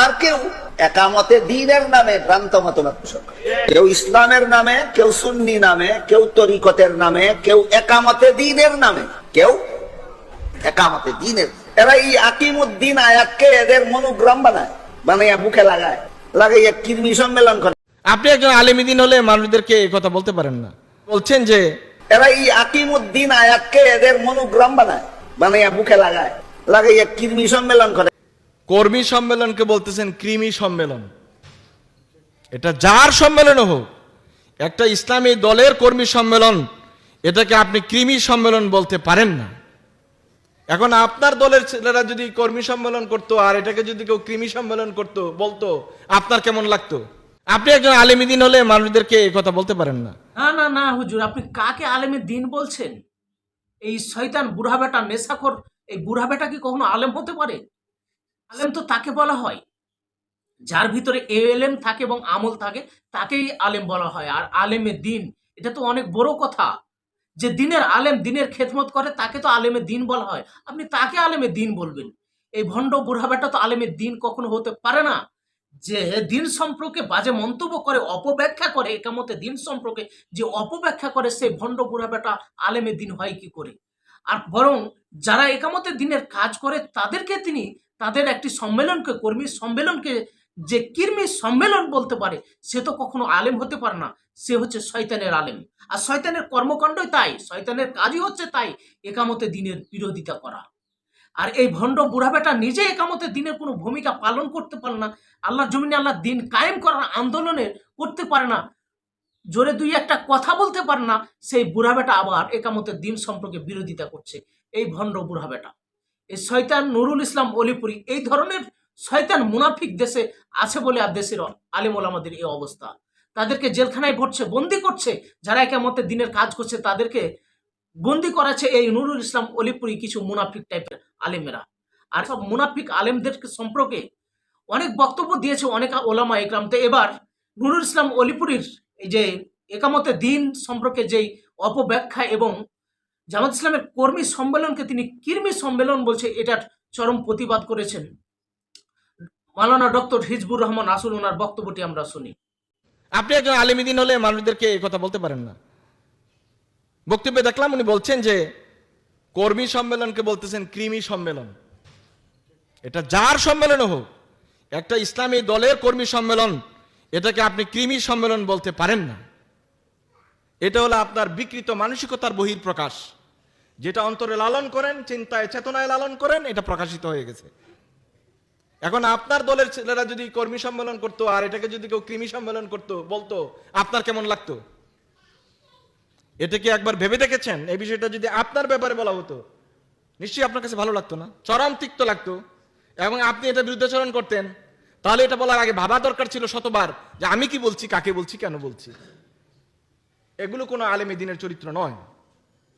আর কেউ একামতে দিনের নামে ভ্রান্ত মতবাদ পোষণ করে। কেউ ইসলামের নামে কেউ সুন্নি নামে কেউ তরিকতের নামে কেউ একামতে দিনের নামে কেউ একামতে দিনের। এরা এই আকিমুদ্দিন আয়াতকে এদের মনোগ্রাম বানায় বানাইয়া বুকে লাগায় লাগাইয়া কিরমি সম্মেলন করে। আপনি একজন আলিমিদিন হলে মানুষদেরকে এই কথা বলতে পারেন না। বলছেন যে এরা এই আকিমুদ্দিন আয়াতকে এদের মনোগ্রাম বানায় বানাইয়া বুকে লাগায় লাগাইয়া কিরমি সম্মেলন করে। কর্মী সম্মেলনকে বলতেছেন কৃমি সম্মেলন। এটা যার সম্মেলন হোক, একটা ইসলামী দলের কর্মী সম্মেলন, এটাকে আপনি কৃমি সম্মেলন বলতে পারেন না। এখন আপনার দলের ছেলেরা যদি কর্মী সম্মেলন করতো, আর এটাকে যদি কেউ কৃমি সম্মেলন করতো, বলতো, আপনার কেমন লাগতো? আপনি একজন আলেমী আলিমিদিন হলে মানুষদেরকে এই কথা বলতে পারেন না। না না না, হুজুর, আপনি কাকে আলেমের দিন বলছেন? এই শয়তান বুড়া বেটা নেশাখোর, এই বুড়া বেটা কি কখনো আলেম হতে পারে? আলেম তো তাকে বলা হয়। যার ভিতরে এলেম থাকে এবং আমল থাকে, তাকেই আলেম বলা হয়। আর আলেমের দিন, এটা তো অনেক বড় কথা। যে দিনের আলেম দিনের খেদমত করে, তাকে তো আলেমে দিন বলা হয়। আপনি তাকে আলেমে দিন বলবেন। এই ভণ্ড বুড়া বেটা তো আলেমের দিন কখনো হতে পারে না। যে দিন সম্পর্কে বাজে মন্তব্য করে, অপব্যাখ্যা করে, একামতে দিন সম্পর্কে যে অপব্যাখ্যা করে, সেই ভণ্ড বুড়া বেটা আলেমের দিন হয় কি করে? আর বরং যারা একামতে দিনের কাজ করে, তাদেরকে তিনি তাদের একটি সম্মেলনকে কর্মী সম্মেলনকে যে কির্মি সম্মেলন বলতে পারে, সে তো কখনো আলেম হতে পারে না। সে হচ্ছে শয়তানের আলেম। আর শয়তানের কর্মকাণ্ডই তাই, শয়তানের কাজই হচ্ছে তাই, একামতে দিনের বিরোধিতা করা। আর এই ভণ্ড বুড়া বেটা নিজে একামতে দিনের কোনো ভূমিকা পালন করতে পারে না। আল্লাহর জমিনে আল্লাহ দিন কায়েম করার আন্দোলনে করতে পারে না। জোরে দুই একটা কথা বলতে পারে না। সেই বুড়া বেটা আবার একামতের দিন সম্পর্কে বিরোধিতা করছে। এই ভণ্ড বুড়া বেটা। এই শয়তান নুরুল ইসলাম অলিপুরি, এই ধরনের শয়তান মুনাফিক দেশে আছে বলে আর দেশের আলিম ওলামাদের এই অবস্থা। তাদেরকে জেলখানায় ভরছে, বন্দি করছে, যারা একামতের দিনের কাজ করছে, তাদেরকে বন্দি করাছে এই নুরুল ইসলাম অলিপুরি কিছু মুনাফিক টাইপের আলেমেরা। আর সব মুনাফিক আলেমদের সম্পর্কে অনেক বক্তব্য দিয়েছে অনেক ওলামা একরাম তো এবার নুরুল ইসলাম অলিপুরির এই যে একামতে দিন সম্পর্কে যেই অপব্যাখ্যা এবং জামাত ইসলামের কর্মী সম্মেলনকে তিনি কির্মি সম্মেলন বলছে, এটার চরম প্রতিবাদ করেছেন। মালানা ডক্টর হিজবুর রহমান আসুল ওনার বক্তব্যটি আমরা শুনি। আপনি একজন আলিমিদিন হলে মানুষদেরকে এই কথা বলতে পারেন না। বক্তব্যে দেখলাম উনি বলছেন যে, কর্মী সম্মেলনকে বলতেছেন কৃমি সম্মেলন। এটা যার সম্মেলন হোক, একটা ইসলামী দলের কর্মী সম্মেলন, এটাকে আপনি কৃমি সম্মেলন বলতে পারেন না। এটা হলো আপনার বিকৃত মানসিকতার বহির প্রকাশ যেটা অন্তরে লালন করেন, চিন্তায়, চেতনায় লালন করেন, এটা প্রকাশিত হয়ে গেছে। এখন আপনার দলের ছেলেরা যদি কর্মী সম্মেলন করতো, আর এটাকে যদি কেউ কৃমি সম্মেলন করতো, বলতো, আপনার কেমন লাগতো? এটা কি একবার ভেবে দেখেছেন? এই বিষয়টা যদি আপনার ব্যাপারে বলা হতো, নিশ্চয়ই আপনার কাছে ভালো লাগতো না? চরম তিক্ত লাগতো। এবং আপনি এটা বিরুদ্ধাচরণ করতেন, তাহলে এটা বলার আগে ভাবা দরকার ছিল শতবার যে আমি কি বলছি, কাকে বলছি, কেন বলছি? এগুলো কোনো আলেমী দিনের চরিত্র নয়।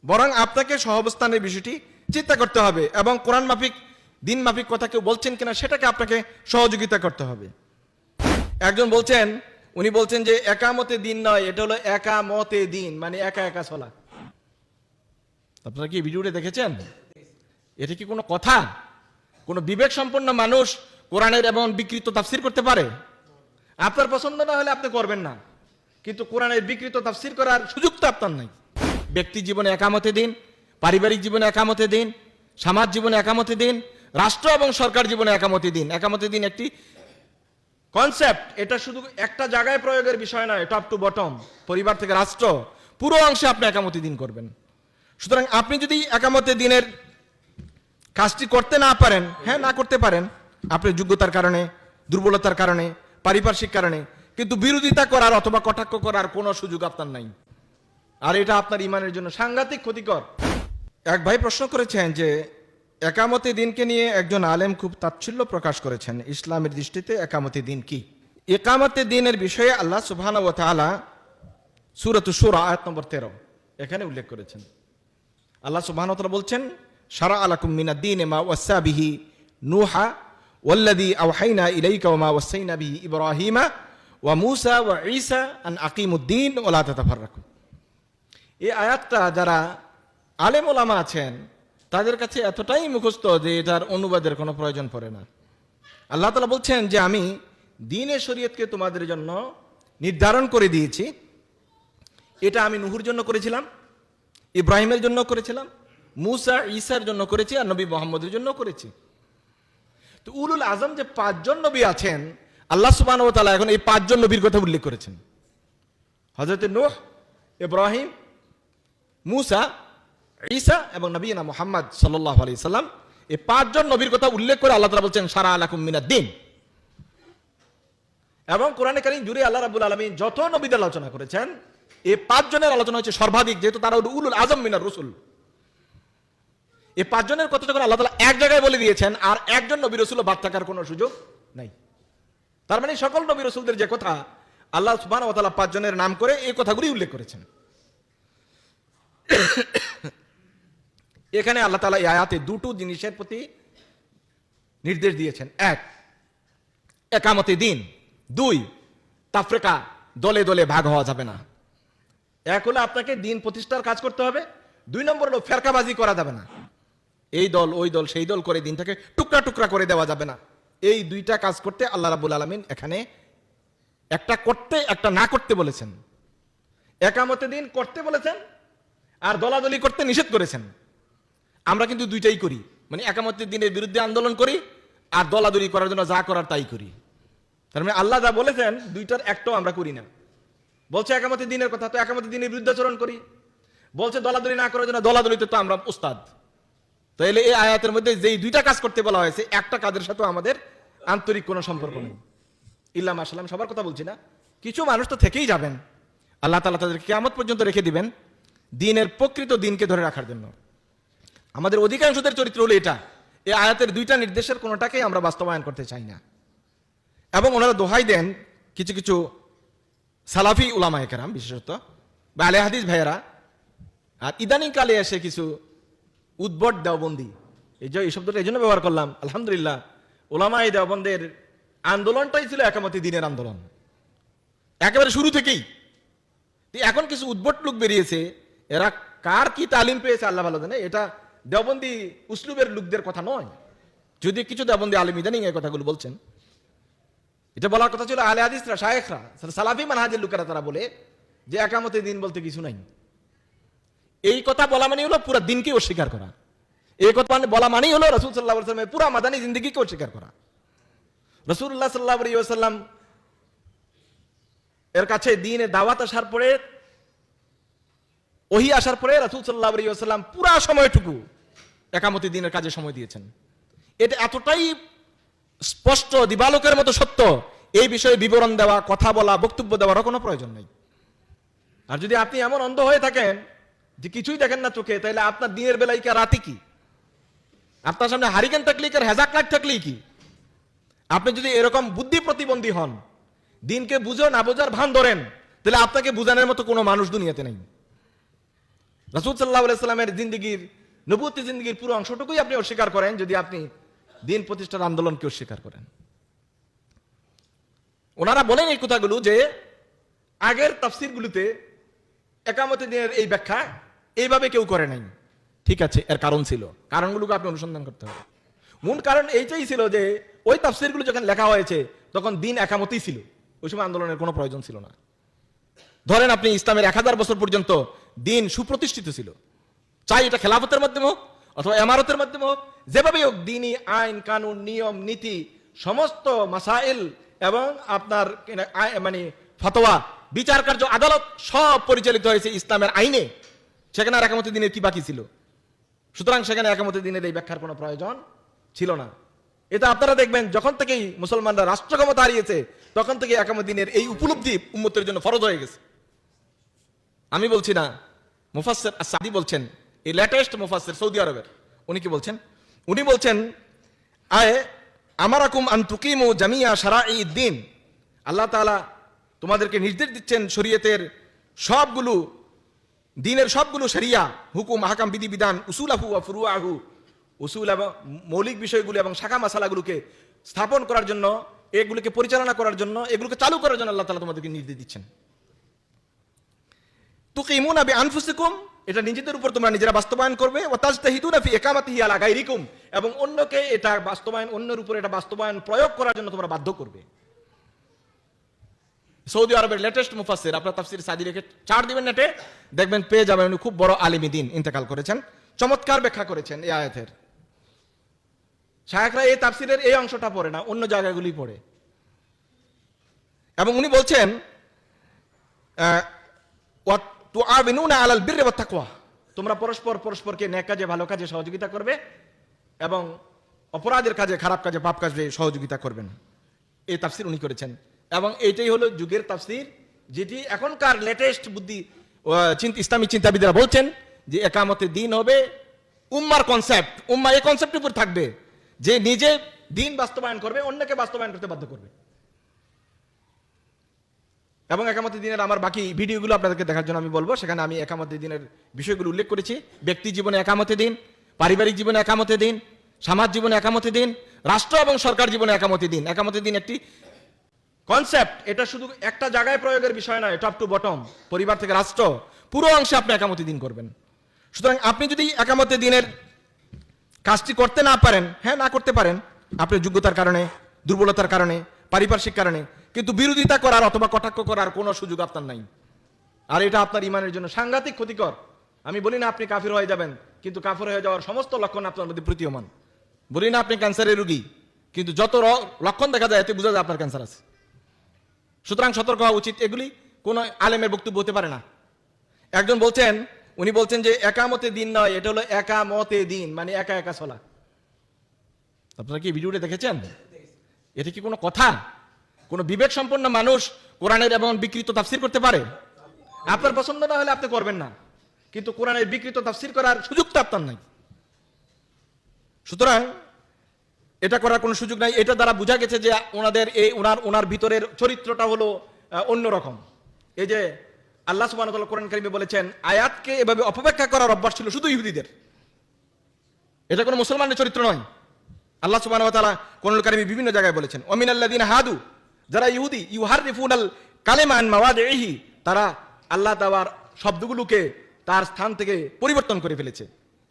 বরং আপনাকে সহাবস্থানের বিষয়টি চিন্তা করতে হবে এবং কোরআন মাফিক, দিন মাফিক কথা কেউ বলছেন কিনা সেটাকে আপনাকে সহযোগিতা করতে হবে। একজন বলছেন, উনি বলছেন যে একামতে দিন নয়, এটা হলো একামতে দিন মানে একা একা চলা। আপনারা কি ভিডিওটা দেখেছেন? এটা কি কোনো কথা? কোনো বিবেক সম্পন্ন মানুষ কোরআনের এমন বিকৃত তাফসির করতে পারে? আপনার পছন্দ না হলে আপনি করবেন না। কিন্তু কোরআনের বিকৃত তাফসির করার সুযোগ তো আপনার নাই। ব্যক্তি জীবনে একামতে দিন, পারিবারিক জীবনে একামতে দিন, সমাজ জীবনে একামতে দিন, রাষ্ট্র এবং সরকার জীবনে একামতে দিন। একামতে দিন একটি কনসেপ্ট এটা শুধু একটা জায়গায় প্রয়োগের বিষয় নয় টপ টু বটম পরিবার থেকে রাষ্ট্র, পুরো অংশে আপনি একামতি দিন করবেন। সুতরাং আপনি যদি একামতে দিনের কাজটি করতে না পারেন হ্যাঁ না করতে পারেন, আপনি যোগ্যতার কারণে, দুর্বলতার কারণে, পারিপার্শ্বিক কারণে, কিন্তু বিরোধিতা করার অথবা কটাক্ষ করার কোনো সুযোগ আপনার নাই। আর এটা আপনার ইমানের জন্য সাংঘাতিক ক্ষতিকর। এক ভাই প্রশ্ন করেছেন যে, একামতি দিনকে নিয়ে একজন আলেম খুব তাচ্ছিল্য প্রকাশ করেছেন। ইসলামের দৃষ্টিতে একামতি দিন কি? একামতি দিনের বিষয়ে আল্লাহ সুবহান ও সুরত সুরা আয়াত নম্বর তেরো, এখানে উল্লেখ করেছেন। আল্লাহ সুবহান তাআলা বলছেন সারা আলাকুম মিনা দিন এমা ওয়াসা বিহি নুহা ওয়াল্লাযী আওহাইনা ইলাইকা ওয়া মা ওয়াসাইনা বিহি ইব্রাহিমা ওয়া মূসা ওয়া ঈসা আন আকিমুদ্দিন ওয়া লা তাতাফাররাকু। এই আয়াতটা যারা আলেম ওলামা আছেন, তাদের কাছে এতটাই মুখস্থ যে এটার অনুবাদের কোনো প্রয়োজন পড়ে না। আল্লাহ তালা বলছেন যে আমি দিনের শরীয়তকে তোমাদের জন্য নির্ধারণ করে দিয়েছি। এটা আমি নুহুর জন্য করেছিলাম, ইব্রাহিমের জন্য করেছিলাম, মুসা, ঈসার জন্য করেছি আর নবী মোহাম্মদের জন্য করেছি। তো উলুল আজম যে পাঁচজন নবী আছেন, আল্লাহ তালা এখন এই পাঁচজন নবীর কথা উল্লেখ করেছেন। হজরত নূহ, ইব্রাহিম মুসা, ঈসা এবং নবীনা মোহাম্মদ সাল্লাহ আলি সাল্লাম এই পাঁচজন নবীর কথা উল্লেখ করে আল্লাহ তালা বলছেন, সারা আলাকুম মিনাদ দিন। এবং কোরআনে কারিম জুড়ে আল্লাহ রাবুল আলমী যত নবীদের আলোচনা করেছেন এই পাঁচজনের আলোচনা হচ্ছে সর্বাধিক, যেহেতু তারা উলুল আজম মিনার রসুল। এই পাঁচজনের কথা যখন আল্লাহ তালা এক জায়গায় বলে দিয়েছেন, আর একজন নবী রসুল বাদ থাকার কোনো সুযোগ নাই। তার মানে সকল নবী রসুলদের যে কথা, আল্লাহ তালা পাঁচজনের নাম করে এই কথাগুলি উল্লেখ করেছেন। এখানে আল্লাহ তালা আয়াতে দুটো জিনিসের প্রতি নির্দেশ দিয়েছেন। এক, একামতে দিন। দুই, তাফরেকা দলে দলে ভাগ হওয়া যাবে না। এক হলো আপনাকে দিন প্রতিষ্ঠার কাজ করতে হবে। দুই নম্বর হলো ফেরকাবাজি করা যাবে না। এই দল, ওই দল, সেই দল করে দিনটাকে টুকরা টুকরা করে দেওয়া যাবে না। এই দুইটা কাজ করতে আল্লাহ রাবুল আলমিন এখানে একটা করতে, একটা না করতে বলেছেন। একামতে দিন করতে বলেছেন আর দলাদলি করতে নিষেধ করেছেন। আমরা কিন্তু দুইটাই করি। মানে একামতের দিনের বিরুদ্ধে আন্দোলন করি, আর দলাদলি করার জন্য যা করার তাই করি। তার মানে আল্লাহ যা বলেছেন, দুইটার একটাও আমরা করি না। বলছে একামতি দিনের কথা, তো একামতি দিনের বিরুদ্ধে বিরুদ্ধাচরণ করি। বলছে দলাদলি না করার জন্য দলাদলিতে তো আমরা উস্তাদ। তাহলে এই আয়াতের মধ্যে যেই দুইটা কাজ করতে বলা হয়েছে, একটা কাজের সাথে আমাদের আন্তরিক কোনো সম্পর্ক নেই। ইল্লাম আসলাম সবার কথা বলছি না। কিছু মানুষ তো থেকেই যাবেন। আল্লাহ তালা তাদেরকে কেমন পর্যন্ত রেখে দিবেন। দিনের প্রকৃত দিনকে ধরে রাখার জন্য। আমাদের অধিকাংশদের চরিত্র হলো এটা। এই আয়াতের দুইটা নির্দেশের কোনোটাকেই আমরা বাস্তবায়ন করতে চাই না। এবং ওনারা দোহাই দেন কিছু কিছু সালাফি উলামা একরাম বিশেষত, বা আলে হাদিস ভাইয়েরা, আর ইদানিং কালে এসে কিছু উদ্ভট দেওবন্দি। এই যে এই শব্দটা এই জন্য ব্যবহার করলাম, আলহামদুলিল্লাহ ওলামা এই দেওবন্দের আন্দোলনটাই ছিল একামতি দিনের আন্দোলন। একেবারে শুরু থেকেই। এখন কিছু উদ্ভট লোক বেরিয়েছে এরা কার কি তালিম পেয়েছে আল্লাহ ভালো জানে? এটা দেওবন্দি উসলুবের লোকদের কথা নয়। যদি কিছু দেওবন্দি আলিম ইদানিং এই কথাগুলো বলছেন, এটা বলার কথা ছিল আলে হাদিসরা, শায়েখরা, সালাফি মানহাজের লোকেরা তারা বলে যে একামতে দিন বলতে কিছু নাই। এই কথা বলা মানে হলো পুরো দিনকে অস্বীকার করা। এই কথা মানে বলা মানেই হলো রসুল সাল্লাহ সাল্লামের পুরা মাদানী জিন্দগিকে অস্বীকার করা। রসুল্লাহ সাল্লাহ সাল্লাম এর কাছে দিনে দাওয়াত আসার পরে ওহি আসার পরে রসুল সাল্লাহ সাল্লাম পুরা সময়টুকু একামতি দিনের কাজে সময় দিয়েছেন। এটা এতটাই স্পষ্ট, দিবালোকের মতো সত্য, এই বিষয়ে বিবরণ দেওয়া, কথা বলা, বক্তব্য দেওয়ারও কোনো প্রয়োজন নেই। আর যদি আপনি এমন অন্ধ হয়ে থাকেন যে কিছুই দেখেন না চোখে, তাহলে আপনার দিনের বেলায় কি রাতে কি? আপনার সামনে হারিকেন থাকলেই আর হেজাক লাইট থাকলেই কি? আপনি যদি এরকম বুদ্ধি প্রতিবন্ধী হন, দিনকে বুঝো না বোঝার ভান ধরেন, তাহলে আপনাকে বুঝানোর মতো কোনো মানুষ দুনিয়াতে নেই। রাসুল সাল্লাহ সাল্লামের জিন্দগির নবুতি জিন্দগির পুরো অংশটুকুই আপনি অস্বীকার করেন যদি আপনি দিন প্রতিষ্ঠার আন্দোলনকে অস্বীকার করেন। ওনারা বলেন এই কথাগুলো যে আগের তাফসিরগুলোতে একামতি দিনের এই ব্যাখ্যা এইভাবে কেউ করে নাই। ঠিক আছে, এর কারণ ছিল। কারণগুলোকে আপনি অনুসন্ধান করতে হবে। মূল কারণ এইটাই ছিল যে ওই তাফসিরগুলো যখন লেখা হয়েছে, তখন দিন একামতেই ছিল। ওই সময় আন্দোলনের কোনো প্রয়োজন ছিল না। ধরেন আপনি ইসলামের এক হাজার বছর পর্যন্ত দিন সুপ্রতিষ্ঠিত ছিল। চাই এটা খেলাফতের মাধ্যমে হোক অথবা এমারতের মাধ্যমে হোক, যেভাবেই হোক, দিনই আইন, কানুন, নিয়ম, নীতি, সমস্ত মাসাইল এবং আপনার মানে ফতোয়া, বিচার কার্য, আদালত সব পরিচালিত হয়েছে ইসলামের আইনে। সেখানে আর একামতি দিনের কি বাকি ছিল? সুতরাং সেখানে একামতি দিনের এই ব্যাখ্যার কোনো প্রয়োজন ছিল না। এটা আপনারা দেখবেন, যখন থেকেই মুসলমানরা রাষ্ট্র ক্ষমতা হারিয়েছে, তখন থেকে একামত দিনের এই উপলব্ধি উম্মতের জন্য ফরজ হয়ে গেছে। আমি বলছি না মুফাসের সাদি বলছেন, এই লেটেস্ট মুফাসের সৌদি আরবের, উনি কি বলছেন? উনি বলছেন, আয় আমারাকুম আন্তুকিমু জামিয়া সারা দিন আল্লাহ তাআলা তোমাদেরকে নির্দেশ দিচ্ছেন শরীয়তের সবগুলো, দিনের সবগুলো শরিয়া, হুকুম হাকাম বিধি, বিধান উসুল আহু ফুরু আহু উসুল এবং মৌলিক বিষয়গুলো এবং শাখা মশালাগুলোকে স্থাপন করার জন্য, এগুলোকে পরিচালনা করার জন্য, এগুলোকে চালু করার জন্য আল্লাহ তালা তোমাদেরকে নির্দেশ দিচ্ছেন। তুকিমুন আবি আনফুসিকুম এটা নিজেদের উপর তোমরা নিজেরা বাস্তবায়ন করবে। ফি আলা এবং অন্যকে এটা বাস্তবায়ন, অন্যের উপর এটা বাস্তবায়ন প্রয়োগ করার জন্য তোমরা বাধ্য করবে। সৌদি আরবের লেটেস্ট মুফাসসির, আপনার তাফসির সাদি রেখে চার দিবেন নেটে দেখবেন পেয়ে যাবেন উনি খুব বড় দিন ইন্তেকাল করেছেন। চমৎকার ব্যাখ্যা করেছেন এই আয়াতের। শায়করা এই তাফসিরের এই অংশটা পড়ে না, অন্য জায়গাগুলি পড়ে। এবং উনি বলছেন তো আবিনুনা আলাল বীর তোমরা পরস্পর পরস্পরকে ন্যাক কাজে, ভালো কাজে সহযোগিতা করবে এবং অপরাধের কাজে, খারাপ কাজে, পাপ কাজে সহযোগিতা করবেন। এই তাফসির উনি করেছেন। এবং এইটাই হলো যুগের তাফসির, যেটি এখনকার লেটেস্ট বুদ্ধি ইসলামী চিন্তাবিদরা বলছেন যে একামতে দিন হবে উম্মার কনসেপ্ট উম্মা এই কনসেপ্টের উপর থাকবে। যে নিজে দিন বাস্তবায়ন করবে, অন্যকে বাস্তবায়ন করতে বাধ্য করবে। এবং একামতি দিনের আমার বাকি ভিডিওগুলো আপনাদেরকে দেখার জন্য আমি বলব। সেখানে আমি একামতি দিনের বিষয়গুলো উল্লেখ করেছি। ব্যক্তি জীবনে একামতি দিন, পারিবারিক জীবনে একামতি দিন, সমাজ জীবনে একামতি দিন, রাষ্ট্র এবং সরকার জীবনে একামতি দিন। একামতি দিন একটি কনসেপ্ট এটা শুধু একটা জায়গায় প্রয়োগের বিষয় নয় টপ টু বটম পরিবার থেকে রাষ্ট্র, পুরো অংশে আপনি একামতি দিন করবেন। সুতরাং আপনি যদি একামতি দিনের কাজটি করতে না পারেন হ্যাঁ না করতে পারেন, আপনার যোগ্যতার কারণে, দুর্বলতার কারণে, পারিপার্শ্বিক কারণে কিন্তু বিরোধিতা করার অথবা কটাক্ষ করার কোনো সুযোগ আপনার নাই। আর এটা আপনার ইমানের জন্য সাংঘাতিক ক্ষতিকর। আমি বলি না আপনি কাফির হয়ে যাবেন, কিন্তু কাফির হয়ে যাওয়ার সমস্ত লক্ষণ আপনার মধ্যে প্রতীয়মান। বলি না আপনি ক্যান্সারের রোগী, কিন্তু যত লক্ষণ দেখা যায়, এতে বোঝা যায় আপনার ক্যান্সার আছে। সুতরাং সতর্ক হওয়া উচিত এগুলি। কোনো আলেমের বক্তব্য হতে পারে না। একজন বলছেন, উনি বলছেন যে একামতে দিন নয়, এটা হলো একামতে দিন মানে একা একা চলা। আপনারা কি ভিডিওটা দেখেছেন? এটা কি কোনো কথা? কোনো বিবেক সম্পন্ন মানুষ কোরআনের এবং বিকৃত তাফসির করতে পারে? আপনার পছন্দ না হলে আপনি করবেন না। কিন্তু কোরআনের বিকৃত তাফসির করার সুযোগ তো আপনার নাই। সুতরাং এটা করার কোনো সুযোগ নাই। এটা দ্বারা বোঝা গেছে যে ওনাদের এই ওনার ওনার ভিতরের চরিত্রটা হলো অন্যরকম। এই যে আল্লাহ ওয়া কোরআন কারিমে বলেছেন, আয়াতকে এভাবে অপব্যাখ্যা করার অভ্যাস ছিল শুধু ইহুদিদের। এটা কোনো মুসলমানের চরিত্র নয়। আল্লাহ তাআলা কোরআনুল কারিমে বিভিন্ন জায়গায় বলেছেন ওমিনাল্লাযিনা হাদু যারা ইহুদি, ইউহাররিফুনাল কালিমা আন মাওয়াদিহি তারা আল্লাহ তাআলার শব্দগুলোকে তার স্থান থেকে পরিবর্তন করে ফেলেছে।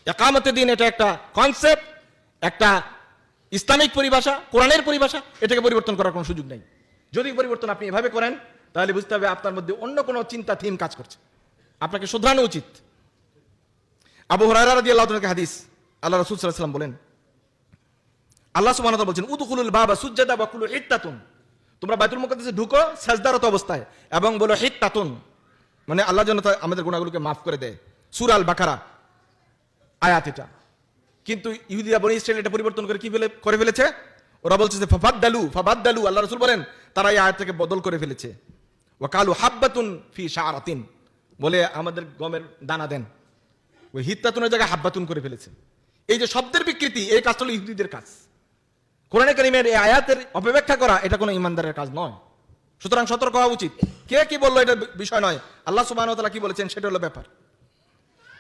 একামতে দিন এটা একটা কনসেপ্ট একটা ইসলামিক পরিভাষা, কোরআনের পরিভাষা, এটাকে পরিবর্তন করার কোনো সুযোগ নেই। যদি পরিবর্তন আপনি এভাবে করেন, তাহলে বুঝতে হবে আপনার মধ্যে অন্য কোনো চিন্তা থিম কাজ করছে। আপনাকে শুধরানো উচিত। আবু রাদিয়াল্লাহু তাআলা হাদিস আল্লাহ রাসূল আলাইহি বলেন, আল্লাহ তাআলা বলছেন, উদখুলুল বাবা সুজ্জাদা ওয়া কুলু হিত্তাতুন তোমরা বাইতুল মুকাদ্দাসে ঢুকো, সাজদারত অবস্থায়। এবং বলো, হিত্তাতুন। মানে আল্লাহ যেন আমাদের গুনাহগুলোকে মাফ করে দেয়। সূরা আল বাকারা আয়াত এটা। কিন্তু ইহুদিরা বনি ইসরায়েল এটা পরিবর্তন করে কি ফেলে করে ফেলেছে? ওরা বলছে যে ফাবাদ্দালু ফাবাদ্দালু আল্লাহ রসুল বলেন, তারা এই আয়াতটাকে বদল করে ফেলেছে। ওয়া কালু হাব্বাতুন ফি শাআরাতিন বলে আমাদের গমের দানা দেন। ওই হিত্তাতুনের জায়গায় হাব্বাতুন করে ফেলেছে। এই যে শব্দের বিকৃতি, এই কাজটা হলো ইহুদিদের কাজ। কোরআনে কারিমের এই আয়াতের অপব্যাখ্যা করা এটা কোনো ইমানদারের কাজ নয়। সুতরাং সতর্ক হওয়া উচিত। কে কি বলল এটা বিষয় নয়। আল্লাহ সুবহানাহু ওয়া তাআলা কি বলেছেন সেটা হলো ব্যাপার।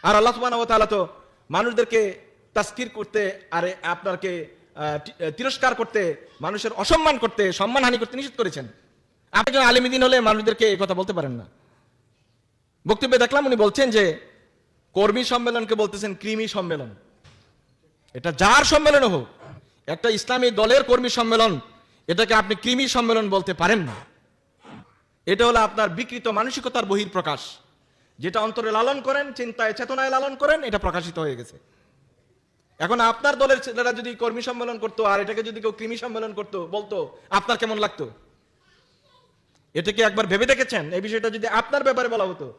আর আল্লাহ সুবহানাহু ওয়া তাআলা তো মানুষদেরকে তাস্কির করতে আর আপনাকে আহ, তিরস্কার করতে মানুষের অসম্মান করতে সম্মানহানি করতে নিষেধ করেছেন। আপনি একজন আলিমিদিন হলে মানুষদেরকে এই কথা বলতে পারেন না। বক্তব্যে দেখলাম উনি বলছেন যে কর্মী সম্মেলনকে বলতেছেন কৃমি সম্মেলন। এটা যার সম্মেলন হোক একটা ইসলামী দলের কর্মী সম্মেলন, এটাকে আপনি কৃমি সম্মেলন বলতে পারেন না। এটা হলো আপনার বিকৃত মানসিকতার বহির প্রকাশ যেটা অন্তরে লালন করেন, চিন্তায় চেতনায় লালন করেন, এটা প্রকাশিত হয়ে গেছে। এখন আপনার দলের ছেলেরা যদি কর্মী সম্মেলন করতো, আর এটাকে যদি কেউ কৃমি সম্মেলন করতো, বলতো, আপনার কেমন লাগতো? এটাকে একবার ভেবে দেখেছেন? এই বিষয়টা যদি আপনার ব্যাপারে বলা হতো,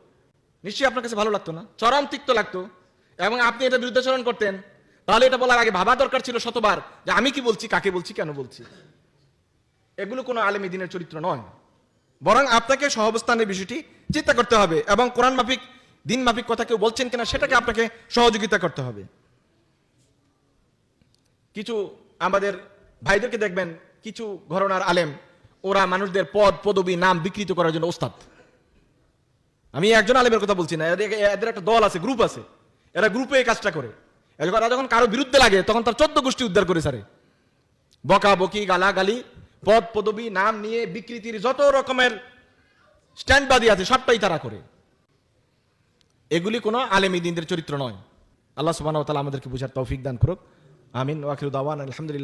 নিশ্চয়ই আপনার কাছে ভালো লাগতো না? চরম তিক্ত লাগতো। এবং আপনি এটা বিরুদ্ধাচরণ করতেন তাহলে এটা বলার আগে ভাবা দরকার ছিল শতবার যে আমি কি বলছি, কাকে বলছি, কেন বলছি। এগুলো কোনো আলেমী দিনের চরিত্র নয়। বরং আপনাকে সহাবস্থানের বিষয়টি চিন্তা করতে হবে এবং কোরআন মাফিক, দিন মাফিক কথা কেউ বলছেন কিনা সেটাকে আপনাকে সহযোগিতা করতে হবে। কিছু আমাদের ভাইদেরকে দেখবেন, কিছু ঘরনার আলেম, ওরা মানুষদের পদ, পদবি, নাম বিকৃত করার জন্য ওস্তাদ। আমি একজন আলেমের কথা বলছি না এদের একটা দল আছে, গ্রুপ আছে। এরা গ্রুপে এই কাজটা করে। এরা যখন কারও বিরুদ্ধে লাগে, তখন তার চোদ্দ গোষ্ঠী উদ্ধার করে সারে বকা বকি গালাগালি, পদ পদবি, নাম নিয়ে বিকৃতির যত রকমের স্ট্যান্ডবাদি আছে, সবটাই তারা করে। এগুলি কোনো আলেমী দিনদের চরিত্র নয়। আল্লাহ সুবাহ তালা আমাদেরকে বুঝার তৌফিক দান করুক। আমিন। ওয়াকির দাওয়ান আলহামদুলিল্লাহ।